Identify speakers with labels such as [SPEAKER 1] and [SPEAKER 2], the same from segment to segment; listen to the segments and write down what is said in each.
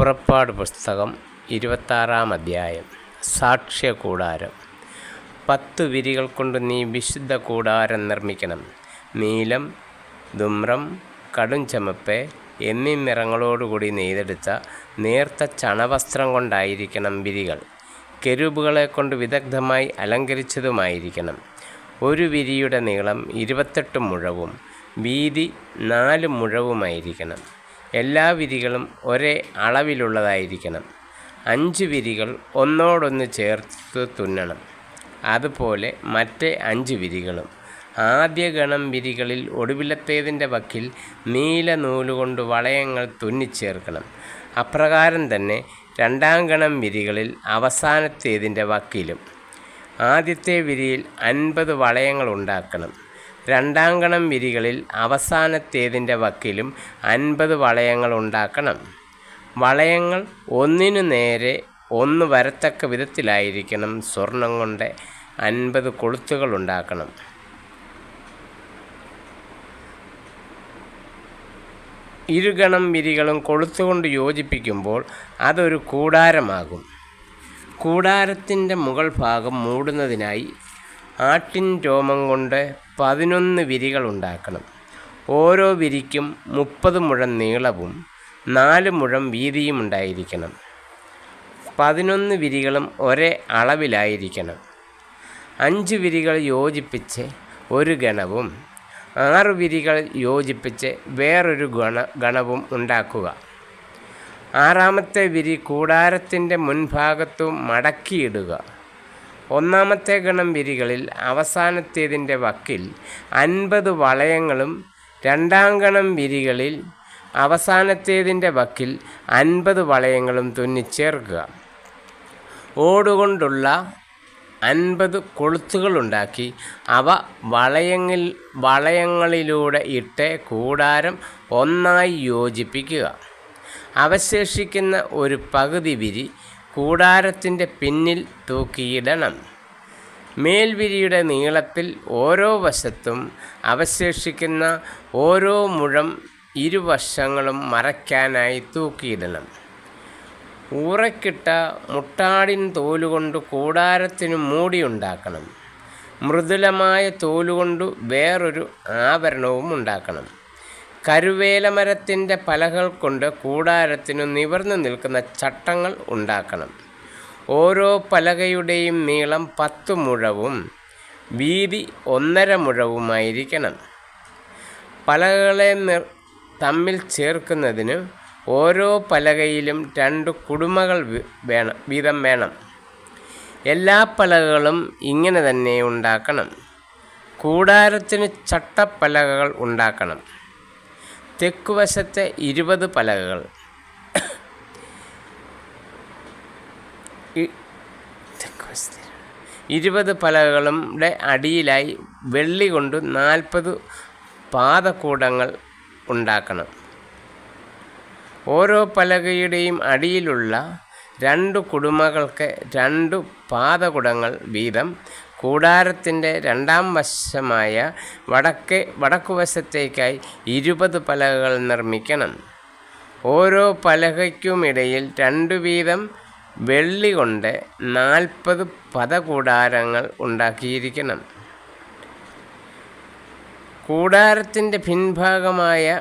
[SPEAKER 1] പുറപ്പാട് പുസ്തകം ഇരുപത്താറാം അധ്യായം. സാക്ഷ്യ കൂടാരം പത്ത് വിരികൾ കൊണ്ട് നീ വിശുദ്ധ കൂടാരം നിർമ്മിക്കണം. നീലം ദുമ്രം കടും ചമപ്പ് എന്നീ നിറങ്ങളോടുകൂടി നെയ്തെടുത്ത നേർത്ത ചണവസ്ത്രം കൊണ്ടായിരിക്കണം വിരികൾ. കെരൂബുകളെ കൊണ്ട് വിദഗ്ധമായി അലങ്കരിച്ചതുമായിരിക്കണം. ഒരു വിരിയുടെ നീളം ഇരുപത്തെട്ട് മുഴവും വീതി നാല് മുഴവുമായിരിക്കണം. എല്ലാ വിരികളും ഒരേ അളവിലുള്ളതായിരിക്കണം. അഞ്ച് വിരികൾ ഒന്നോടൊന്ന് ചേർത്ത് തുന്നണം. അതുപോലെ മറ്റേ അഞ്ച് വിരികളും ആദ്യ ഗണം വിരികളിൽ ഒടുവിലത്തേതിന്റെ വക്കിൽ നീല നൂലുകൊണ്ട് വളയങ്ങൾ തുന്നിച്ചേർക്കണം. അപ്രകാരം തന്നെ രണ്ടാം ഗണം വിരികളിൽ അവസാനത്തേതിന്റെ വക്കിലും. ആദ്യത്തെ വിരിയിൽ അൻപത് വളയങ്ങൾ ഉണ്ടാക്കണം. രണ്ടാം ഗണം വിരികളിൽ അവസാനത്തേതിന്റെ വക്കിലും അൻപത് വളയങ്ങൾ ഉണ്ടാക്കണം. വളയങ്ങൾ ഒന്നിനു നേരെ ഒന്ന് വരത്തക്ക വിധത്തിലായിരിക്കണം സ്വർണം കൊണ്ട് അൻപത് കൊളുത്തുകൾ ഉണ്ടാക്കണം. ഇരുഗണം വിരികളും കൊളുത്തുകൊണ്ട് യോജിപ്പിക്കുമ്പോൾ അതൊരു കൂടാരമാകും. കൂടാരത്തിന്റെ മുകൾ ഭാഗം മൂടുന്നതിനായി ആട്ടിൻ രോമം കൊണ്ട് പതിനൊന്ന് വിരികൾ ഉണ്ടാക്കണം. ഓരോ വിരിക്കും മുപ്പത് മുഴം നീളവും നാല് മുഴം വീതിയും ഉണ്ടായിരിക്കണം. പതിനൊന്ന് വിരികളും ഒരേ അളവിലായിരിക്കണം. അഞ്ച് വിരികൾ യോജിപ്പിച്ച് ഒരു ഗണവും ആറ് വിരികൾ യോജിപ്പിച്ച് വേറൊരു ഗണ ഗണവും ഉണ്ടാക്കുക. ആറാമത്തെ വിരി കൂടാരത്തിന്റെ മുൻഭാഗത്തു മടക്കിയിടുക. ഒന്നാമത്തെ ഗണം വിരികളിൽ അവസാനത്തേതിന്റെ വക്കിൽ അൻപത് വളയങ്ങളും രണ്ടാം ഗണം വിരികളിൽ അവസാനത്തേതിന്റെ വക്കിൽ അൻപത് വളയങ്ങളും തുന്നിച്ചേർക്കുക. ഓടുകൊണ്ടുള്ള അൻപത് കൊളുത്തുകളുണ്ടാക്കി അവ വളയങ്ങിൽ വളയങ്ങളിലൂടെ ഇട്ട് കൂടാരം ഒന്നായി യോജിപ്പിക്കുക. അവശേഷിക്കുന്ന ഒരു പകുതി വിരി കൂടാരത്തിന്റെ പിന്നിൽ തൂക്കിയിടണം. മേൽവിരിയുടെ നീളത്തിൽ ഓരോ വശത്തും അവശേഷിക്കുന്ന ഓരോ മുഴം ഇരുവശങ്ങളും മറയ്ക്കാനായി തൂക്കിയിടണം. ഊറക്കിട്ട മുട്ടാടിൻ തോലുകൊണ്ട് കൂടാരത്തിന് മൂടിയുണ്ടാക്കണം. മൃദുലമായ തോലുകൊണ്ട് വേറൊരു ആവരണവും ഉണ്ടാക്കണം. കരുവേലമരത്തിന്റെ പലകൾ കൊണ്ട് കൂടാരത്തിനു നിവർന്നു നിൽക്കുന്ന ചട്ടങ്ങൾ ഉണ്ടാക്കണം. ഓരോ പലകയുടെയും നീളം പത്ത് മുഴവും വീതി ഒന്നര മുഴവുമായിരിക്കണം. പലകളെ നിർ തമ്മിൽ ചേർക്കുന്നതിന് ഓരോ പലകയിലും രണ്ട് കുടുമകൾ വേണം വീതം വേണം. എല്ലാ പലകകളും ഇങ്ങനെ തന്നെ ഉണ്ടാക്കണം. കൂടാരത്തിന് ചട്ടപ്പലകകൾ ഉണ്ടാക്കണം. തെക്കുവശത്തെ ഇരുപത് പലകകൾ. ഇരുപത് പലകളുടെ അടിയിലായി വെള്ളി കൊണ്ട് നാൽപ്പത് പാദകൂടങ്ങൾ ഉണ്ടാക്കണം. ഓരോ പലകയുടെയും അടിയിലുള്ള രണ്ട് കുടുമകൾക്ക് രണ്ട് പാതകുടങ്ങൾ വീതം കൂടാരത്തിന്റെ രണ്ടാം വശമായ വടക്കേ വടക്കുവശത്തേക്കായി ഇരുപത് പലകകൾ നിർമ്മിക്കണം. ഓരോ പലകയ്ക്കുമിടയിൽ രണ്ടു വീതം വെള്ളി കൊണ്ട് നാൽപ്പത് പദകൂടാരങ്ങൾ ഉണ്ടാക്കിയിരിക്കണം. കൂടാരത്തിന്റെ പിൻഭാഗമായ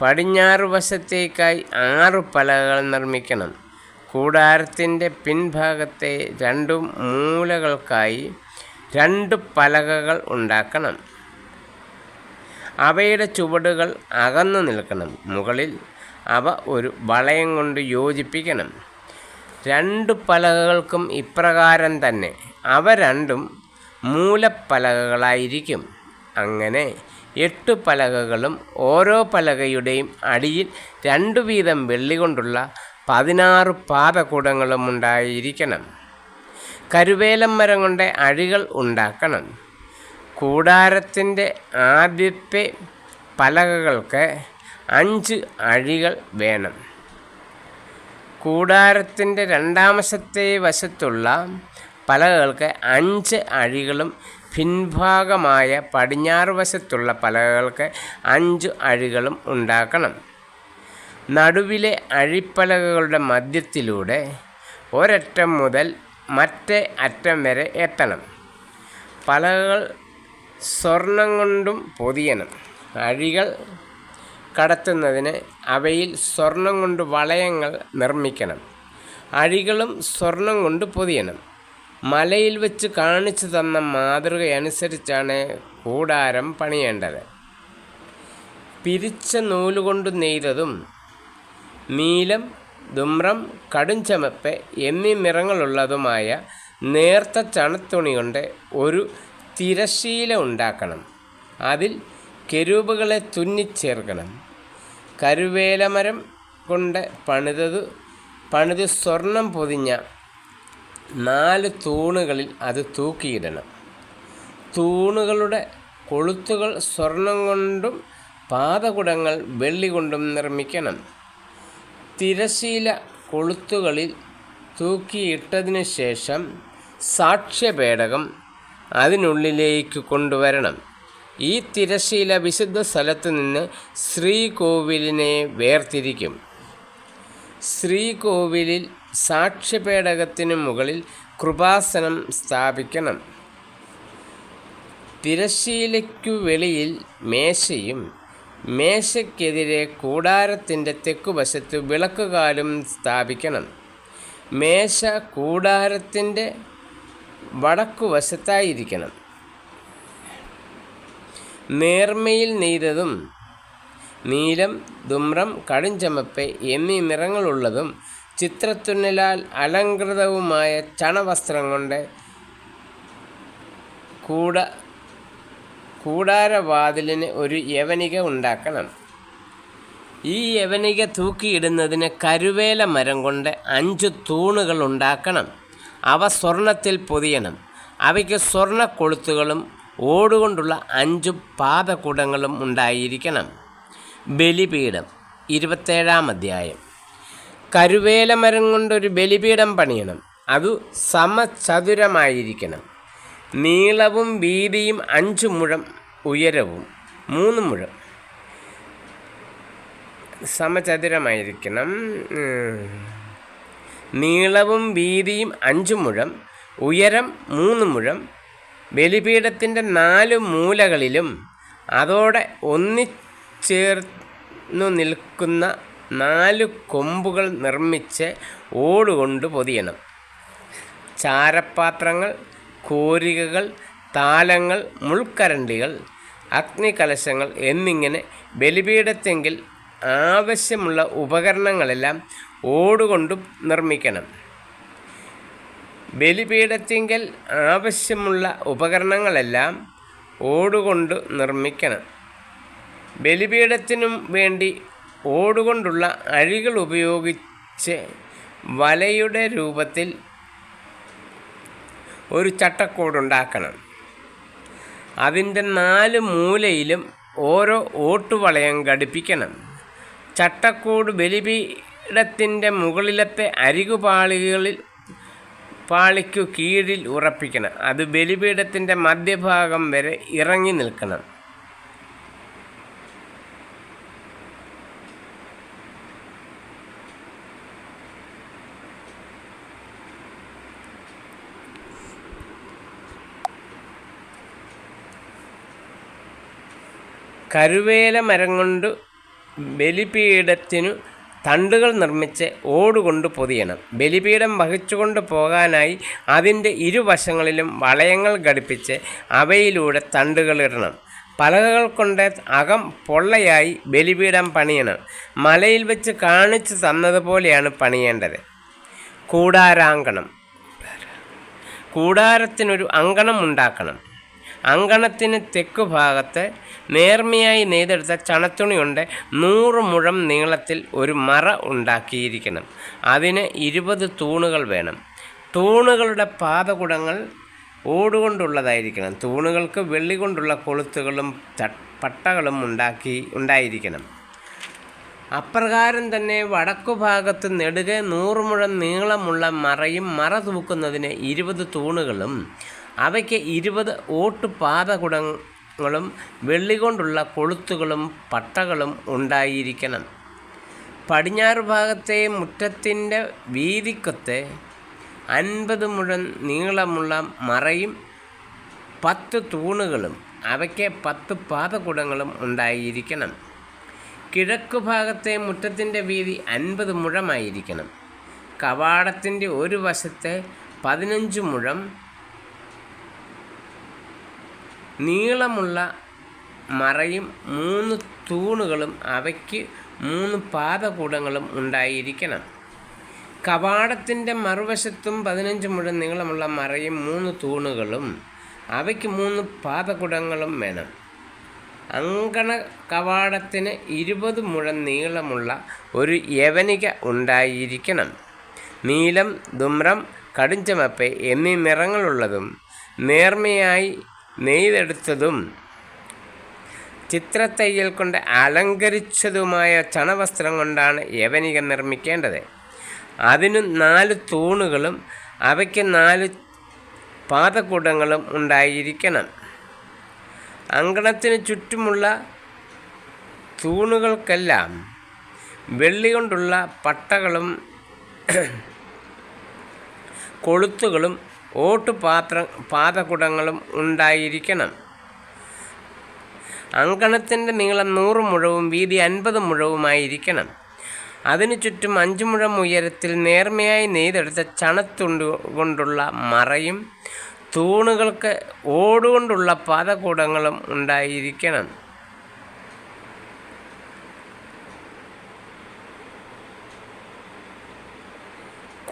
[SPEAKER 1] പടിഞ്ഞാറ് വശത്തേക്കായി ആറ് പലകകൾ നിർമ്മിക്കണം. കൂടാരത്തിന്റെ പിൻഭാഗത്തെ രണ്ടു മൂലകൾക്കായി രണ്ട് പലകകൾ ഉണ്ടാക്കണം. അവയുടെ ചുവടുകൾ അകന്നു നിൽക്കണം. മുകളിൽ അവ ഒരു വളയം കൊണ്ട് യോജിപ്പിക്കണം. രണ്ട് പലകകൾക്കും ഇപ്രകാരം തന്നെ അവ രണ്ടും മൂലപ്പലകകളായിരിക്കും. അങ്ങനെ എട്ട് പലകകളും ഓരോ പലകയുടെയും അടിയിൽ രണ്ടു വീതം വെള്ളി കൊണ്ടുള്ള പതിനാറ് പാദകൂടങ്ങളും ഉണ്ടായിരിക്കണം. കരുവേലം മരം കൊണ്ട് അഴികൾ ഉണ്ടാക്കണം. കൂടാരത്തിന്റെ ആദ്യത്തെ പലകകൾക്ക് അഞ്ച് അഴികൾ വേണം. കൂടാരത്തിന്റെ രണ്ടാമശത്തെ വശത്തുള്ള പലകകൾക്ക് അഞ്ച് അഴികളും പിൻഭാഗമായ പടിഞ്ഞാറ് വശത്തുള്ള പലകകൾക്ക് അഞ്ച് അഴികളും ഉണ്ടാക്കണം. നടുവിലെ അഴിപ്പലകകളുടെ മധ്യത്തിലൂടെ ഒരറ്റം മുതൽ മറ്റേ അറ്റം വരെ എത്തണം. പലകകൾ സ്വർണം കൊണ്ടും പൊതിയണം. അഴികൾ കടത്തുന്നതിന് അവയിൽ സ്വർണം കൊണ്ട് വളയങ്ങൾ നിർമ്മിക്കണം. അഴികളും സ്വർണം കൊണ്ട് പൊതിയണം. മലയിൽ വെച്ച് കാണിച്ചു തന്ന മാതൃകയനുസരിച്ചാണ് കൂടാരം പണിയേണ്ടത്. പിരിച്ച നൂലുകൊണ്ട് നെയ്തതും നീലം ദുമ്രം കടുംചമപ്പ് എന്നീ നിറങ്ങളുള്ളതുമായ നേർത്ത ചണത്തുണി കൊണ്ട് ഒരു തിരശീല ഉണ്ടാക്കണം. അതിൽ കെരൂബുകളെ തുന്നിച്ചേർക്കണം. കരുവേലമരം കൊണ്ട് പണിതത് പണിത് സ്വർണം പൊതിഞ്ഞ നാല് തൂണുകളിൽ അത് തൂക്കിയിടണം. തൂണുകളുടെ കൊളുത്തുകൾ സ്വർണം കൊണ്ടും പാതകുടങ്ങൾ വെള്ളി കൊണ്ടും നിർമ്മിക്കണം. തിരശീല കൊളുത്തുകളിൽ തൂക്കിയിട്ടതിന് ശേഷം സാക്ഷ്യപേടകം അതിനുള്ളിലേക്ക് കൊണ്ടുവരണം. ഈ തിരശീല വിശുദ്ധ സ്ഥലത്ത് നിന്ന് ശ്രീകോവിലിനെ വേർതിരിക്കും. ശ്രീകോവിലിൽ സാക്ഷ്യപേടകത്തിന് മുകളിൽ കൃപാസനം സ്ഥാപിക്കണം. തിരശീലയ്ക്കു വെളിയിൽ മേശയും മേശയ്ക്കെതിരെ കൂടാരത്തിന്റെ തെക്കുവശത്ത് വിളക്കുകാലും സ്ഥാപിക്കണം. മേശ കൂടാരത്തിന്റെ വടക്കുവശത്തായിരിക്കണം. നേർമയിൽ നെയ്തതും നീലം ദുമ്രം കടുംചമപ്പ് എന്നീ നിറങ്ങളുള്ളതും ചിത്രത്തുന്നലാൽ അലങ്കൃതവുമായ ചണവസ്ത്രം കൊണ്ട് കൂട കൂടാരവാതിലിന് ഒരു യവനിക ഉണ്ടാക്കണം. ഈ യവനിക തൂക്കിയിടുന്നതിന് കരുവേല മരം കൊണ്ട് അഞ്ച് തൂണുകൾ ഉണ്ടാക്കണം. അവ സ്വർണത്തിൽ പൊതിയണം. അവയ്ക്ക് സ്വർണ കൊളുത്തുകളും ഓടുകൊണ്ടുള്ള അഞ്ച് പാദകുടങ്ങളും ഉണ്ടായിരിക്കണം. ബലിപീഠം ഇരുപത്തേഴാം അധ്യായം. കരുവേല മരം കൊണ്ടൊരു ബലിപീഠം പണിയണം. അതു സമചതുരമായിരിക്കണം. നീളവും വീതിയും അഞ്ച് മുഴം ഉയരവും മൂന്ന് മുഴം. സമചതുരമായിരിക്കണം. നീളവും വീതിയും അഞ്ച് മുഴം ഉയരം മൂന്ന് മുഴം ബലിപീഠത്തിന്റെ നാല് മൂലകളിലും അതോടെ ഒന്നിച്ചേർന്നു നിൽക്കുന്ന നാല് കൊമ്പുകൾ നിർമ്മിച്ച് ഓടുകൊണ്ട് പൊതിയണം. ചാരപ്പാത്രങ്ങൾ കോരികകൾ താലങ്ങൾ മുൾക്കരണ്ടികൾ അഗ്നികലശങ്ങൾ എന്നിങ്ങനെ ബലിപീഠത്തെങ്കിൽ ആവശ്യമുള്ള ഉപകരണങ്ങളെല്ലാം ഓടുകൊണ്ടും നിർമ്മിക്കണം. ബലിപീഠത്തിങ്കൽ ആവശ്യമുള്ള ഉപകരണങ്ങളെല്ലാം ഓടുകൊണ്ട് നിർമ്മിക്കണം. ബലിപീഠത്തിനും വേണ്ടി ഓടുകൊണ്ടുള്ള അഴികൾ ഉപയോഗിച്ച് വലയുടെ രൂപത്തിൽ ഒരു ചട്ടക്കൂടുണ്ടാക്കണം. അതിന്റെ നാല് മൂലയിലും ഓരോ ഓട്ടുവളയം ഘടിപ്പിക്കണം. ചട്ടക്കൂട് ബലിപീഠത്തിന്റെ മുകളിലത്തെ അരികുപാളികളിൽ പാളിക്കു കീഴിൽ ഉറപ്പിക്കണം. അത് ബലിപീഠത്തിന്റെ മധ്യഭാഗം വരെ ഇറങ്ങി നിൽക്കണം. കരുവേല മരം കൊണ്ട് ബലിപീഠത്തിനു തണ്ടുകൾ നിർമ്മിച്ച് ഓടുകൊണ്ട് പൊതിയണം. ബലിപീഠം വഹിച്ചുകൊണ്ട് പോകാനായി അതിന്റെ ഇരുവശങ്ങളിലും വളയങ്ങൾ ഘടിപ്പിച്ച് അവയിലൂടെ തണ്ടുകൾ ഇടണം. പലകകൾ കൊണ്ട് അകം പൊള്ളയായി ബലിപീഠം പണിയണം. മലയിൽ വെച്ച് കാണിച്ചു തന്നതുപോലെയാണ് പണിയേണ്ടത്. കൂടാരാങ്കണം. കൂടാരത്തിനൊരു അങ്കണം ഉണ്ടാക്കണം അങ്കണത്തിന് തെക്കു ഭാഗത്ത് നേർമയായി നെയ്തെടുത്ത ചണത്തുണി കൊണ്ട് നൂറ് മുഴം നീളത്തിൽ ഒരു മറ ഉണ്ടാക്കിയിരിക്കണം. അതിന് ഇരുപത് തൂണുകൾ വേണം. തൂണുകളുടെ പാതകുടങ്ങൾ ഓടുകൊണ്ടുള്ളതായിരിക്കണം. തൂണുകൾക്ക് വെള്ളി കൊണ്ടുള്ള കൊളുത്തുകളും പട്ടകളും ഉണ്ടാക്കി ഉണ്ടായിരിക്കണം. അപ്രകാരം തന്നെ വടക്കു ഭാഗത്ത് നെടുകെ നൂറ് മുഴം നീളമുള്ള മറയും മറ തൂക്കുന്നതിന് ഇരുപത് തൂണുകളും അവയ്ക്ക് ഇരുപത് ഓട്ട് പാതകുടങ്ങളും വെള്ളി കൊണ്ടുള്ള കൊളുത്തുകളും പട്ടകളും ഉണ്ടായിരിക്കണം. പടിഞ്ഞാറ് ഭാഗത്തെ മുറ്റത്തിന്റെ വീതിക്കൊത്ത് അൻപത് മുഴം നീളമുള്ള മറയും പത്ത് തൂണുകളും അവയ്ക്ക് പത്ത് പാതകുടങ്ങളും ഉണ്ടായിരിക്കണം. കിഴക്കു ഭാഗത്തെ മുറ്റത്തിന്റെ വീതി അൻപത് മുഴമായിരിക്കണം. കവാടത്തിന്റെ ഒരു വശത്ത് പതിനഞ്ച് മുഴം നീളമുള്ള മറയും മൂന്ന് തൂണുകളും അവയ്ക്ക് മൂന്ന് പാദകൂടങ്ങളും ഉണ്ടായിരിക്കണം. കവാടത്തിന്റെ മറുവശത്തും പതിനഞ്ച് മുഴം നീളമുള്ള മറയും മൂന്ന് തൂണുകളും അവയ്ക്ക് മൂന്ന് പാതകുടങ്ങളും വേണം. അങ്കണ കവാടത്തിന് ഇരുപത് മുഴം നീളമുള്ള ഒരു യവനിക ഉണ്ടായിരിക്കണം. നീലം ദുമ്രം കടുംചമപ്പ് എന്നീ നിറങ്ങളുള്ളതും നേർമയായി നെയ്തെടുത്തതും ചിത്രത്തയ്യൽ കൊണ്ട് അലങ്കരിച്ചതുമായ ചണവസ്ത്രം കൊണ്ടാണ് യവനിക നിർമ്മിക്കേണ്ടത്. അതിനു നാല് തൂണുകളും അവയ്ക്ക് നാല് പാതക്കൂടങ്ങളും ഉണ്ടായിരിക്കണം. അങ്കണത്തിന് ചുറ്റുമുള്ള തൂണുകൾക്കെല്ലാം വെള്ളി കൊണ്ടുള്ള പട്ടകളും കൊളുത്തുകളും ഓട്ടുപാത്ര പാതകുടങ്ങളും ഉണ്ടായിരിക്കണം. അങ്കണത്തിന്റെ നീളം നൂറ് മുഴവും വീതി അൻപത് മുഴവുമായിരിക്കണം. അതിനു ചുറ്റും അഞ്ച് മുഴം ഉയരത്തിൽ നേർമയായി നെയ്തെടുത്ത ചണത്തുണ്ട് കൊണ്ടുള്ള മറയും തൂണുകൾക്ക് ഓടുകൊണ്ടുള്ള പാതകൂടങ്ങളും ഉണ്ടായിരിക്കണം.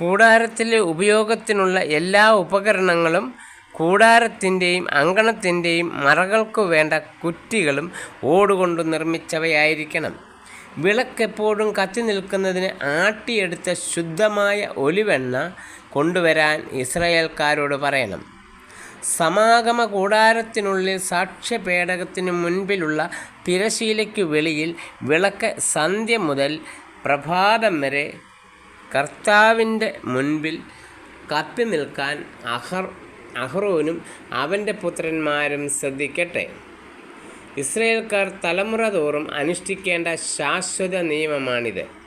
[SPEAKER 1] കൂടാരത്തിലെ ഉപയോഗത്തിനുള്ള എല്ലാ ഉപകരണങ്ങളും കൂടാരത്തിന്റെയും അങ്കണത്തിന്റെയും മറകൾക്കു വേണ്ട കുറ്റികളും ഓടുകൊണ്ട് നിർമ്മിച്ചവയായിരിക്കണം. വിളക്കെപ്പോഴും കത്തി നിൽക്കുന്നതിന് ആട്ടിയെടുത്ത ശുദ്ധമായ ഒലിവെണ്ണ കൊണ്ടുവരാൻ ഇസ്രയേൽക്കാരോട് പറയണം. സമാഗമ കൂടാരത്തിനുള്ളിൽ സാക്ഷ്യപേടകത്തിനു മുൻപിലുള്ള തിരശീലയ്ക്കു വെളിയിൽ വിളക്ക് സന്ധ്യ മുതൽ പ്രഭാതം വരെ കർത്താവിന്റെ മുൻപിൽ കത്തി നിൽക്കാൻ അഹർ അഹ്റോനും അവന്റെ പുത്രന്മാരും ശ്രദ്ധിക്കട്ടെ. ഇസ്രയേൽക്കാർ തലമുറ തോറും അനുഷ്ഠിക്കേണ്ട ശാശ്വത നിയമമാണിത്.